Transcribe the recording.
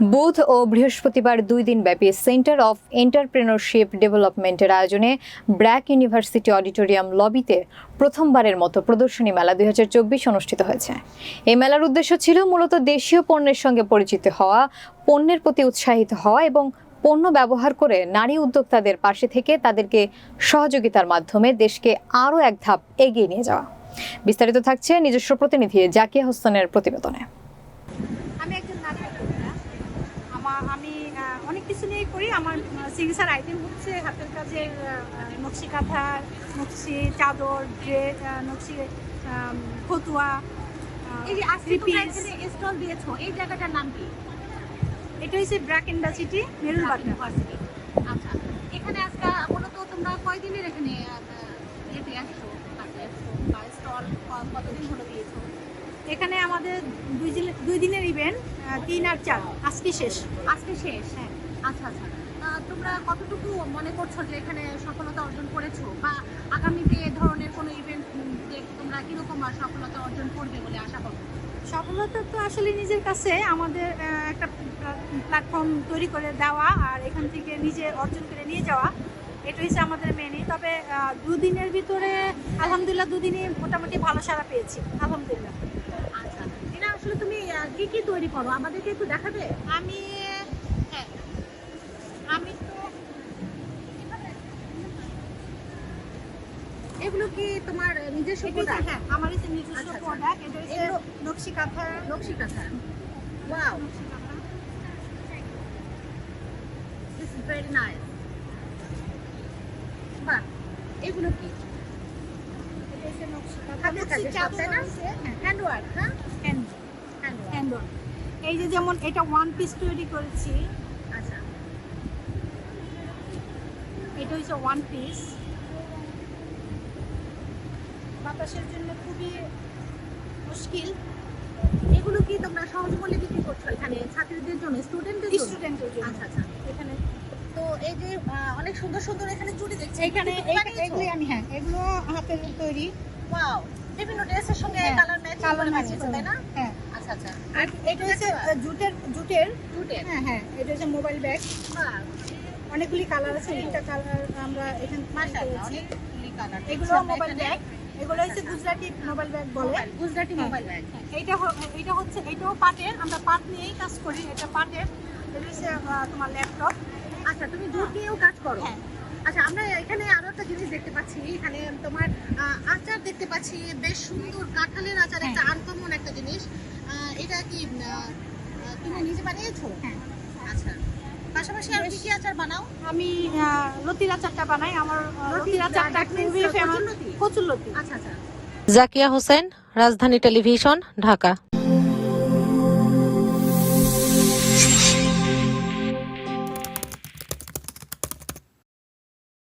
বুধ ও বৃহস্পতিবার দুই দিন ব্যাপী সেন্টার অফ এন্টারপ্রেনারশিপ ডেভেলপমেন্টের আয়োজনে ব্র্যাক ইউনিভার্সিটি অডিটোরিয়াম লবিতে প্রথমবারের মতো প্রদর্শনী মেলা দুই হাজার চব্বিশ অনুষ্ঠিত হয়েছে। এই মেলার উদ্দেশ্য ছিল মূলত দেশীয় পণ্যের সঙ্গে পরিচিত হওয়া, পণ্যের প্রতি উৎসাহিত হওয়া এবং পণ্য ব্যবহার করে নারী উদ্যোক্তাদের পাশে থেকে তাদেরকে সহযোগিতার মাধ্যমে দেশকে আরও এক ধাপ এগিয়ে নিয়ে যাওয়া। বিস্তারিত থাকছে নিজস্ব প্রতিনিধি জাকিয়া হোসেনের প্রতিবেদনে আমি একজন নারী উদ্যোক্তা আমার আমি আহ, অনেক কিছু নিয়েই করি। আমার সিগনেচার আইটেম হচ্ছে হাতের কাজের নকশি কাঁথা নকশি চাদর ড্রেস নকশি ফতুয়া এই যে আজকে তোমরা এখানে স্টল দিয়েছ এই জায়গাটার নাম কি? এটা হচ্ছে ব্র্যাক ইন্ডাস্ট্রিটি মেরুল বাটা আচ্ছা এখানে আজকে মূলত তোমরা কয়দিনের এখানে আহ, ইয়েতে আসছো কাজে আসছো বা স্টল কতদিন হলো দিয়েছ এখানে আমাদের দুই দুই দিনের ইভেন্ট তিন আর চার। আজকে শেষ। আজকে শেষ হ্যাঁ। আচ্ছা আচ্ছা। তোমরা কতটুকু মনে করছ যে এখানে সফলতা অর্জন করেছ? বা আগামীতে এ ধরনের কোনো ইভেন্ট তোমরা কীরকম আর সফলতা অর্জন করবে বলে আশা করো? সফলতা তো আসলে নিজের কাছে আমাদের একটা প্ল্যাটফর্ম তৈরি করে দেওয়া আর এখান থেকে নিজে অর্জন করে নিয়ে যাওয়া। এটা হচ্ছে আমাদের মেনই তবে দুদিনের ভিতরে আলহামদুলিল্লাহ দুদিনই মোটামুটি ভালো সারা পেয়েছি। আলহামদুলিল্লাহ আচ্ছা এটা আসলে তুমি আহ, কি কি তৈরি করো? আমাদেরকে একটু দেখাবে? আমি হ্যাঁ আমি তো এগুলো কি তোমার নিজস্ব হ্যাঁ আমার নিজস্ব আচ্ছা, আচ্ছা। প্রোডাক্ট এটা হচ্ছে নকশি কাঁথা। নকশি কাঁথা। ওয়াও নকশি দিস ইজ ভেরি নাইস বাহ এগুলো কি? এটা হচ্ছে নকশি কাঁথা। নকশি চাদর তাই না? আছে, হ্যাঁ। হ্যান্ড ওয়ার্ক হ্যাঁ? হ্যান্ড হ্যান্ড এই যে যেমন এটা ওয়ান পিস তৈরি করেছি। আচ্ছা। এটা হচ্ছে ওয়ান পিস বাতাসের জন্য খুবই মুশকিল। এগুলো কি তোমরা সহজ মূল্যে বিক্রি করছ এখানে ছাত্রীদের জন্য স্টুডেন্টদের জন্য? স্টুডেন্টের জন্য। আচ্ছা আচ্ছা। এখানে তো এই যে অনেক সুন্দর সুন্দর এখানে চুড়ি দেখছি। এখানে এগুলি আমি হ্যাঁ এগুলো হাতের তৈরি। ওয়াও বিভিন্ন ড্রেসের সঙ্গে কালার ম্যাচ কালো করে ম্যাচ তাই না? হ্যাঁ। আচ্ছা। আচ্ছা আর এটা হচ্ছে জুটের জুটের? জুটের। হ্যাঁ হ্যাঁ এটা হচ্ছে মোবাইল ব্যাগ। বাহ অনেকগুলি কালার আছে একটা কালার আমরা এখানে অনেকগুলি কালার। এগুলো মোবাইল ব্যাগ। এগুলো হচ্ছে গুজরাটি মোবাইল ব্যাগ বলে। গুজরাটি হ্যাঁ। Mobile bag. এইটা এইটা হচ্ছে এটাও পাটের। আমরা পাট নিয়েই কাজ করি এটা পাটের। এটা হচ্ছে তোমার ল্যাপটপ। আচ্ছা তুমি জুট নিয়েও কাজ করো। হ্যাঁ। আচ্ছা আমরা এখানে আরও একটা জিনিস দেখতে পাচ্ছি। এখানে তোমার আচার দেখতে পাচ্ছি বেশ সুন্দর কাঁঠালের আচার একটা আনকমন একটা জিনিস। এটা কি তুমি নিজে বানিয়েছো? হ্যাঁ। আচ্ছা। পাশাপাশি আর কি কি আচার বানাও? আমি লতির আচারটা বানাই। আমার আহ, লতির লতির আচারটা খুবই ফেমাস কচুর লতি আচ্ছা আচ্ছা। জাকিয়া হোসেন রাজধানী টেলিভিশন ঢাকা।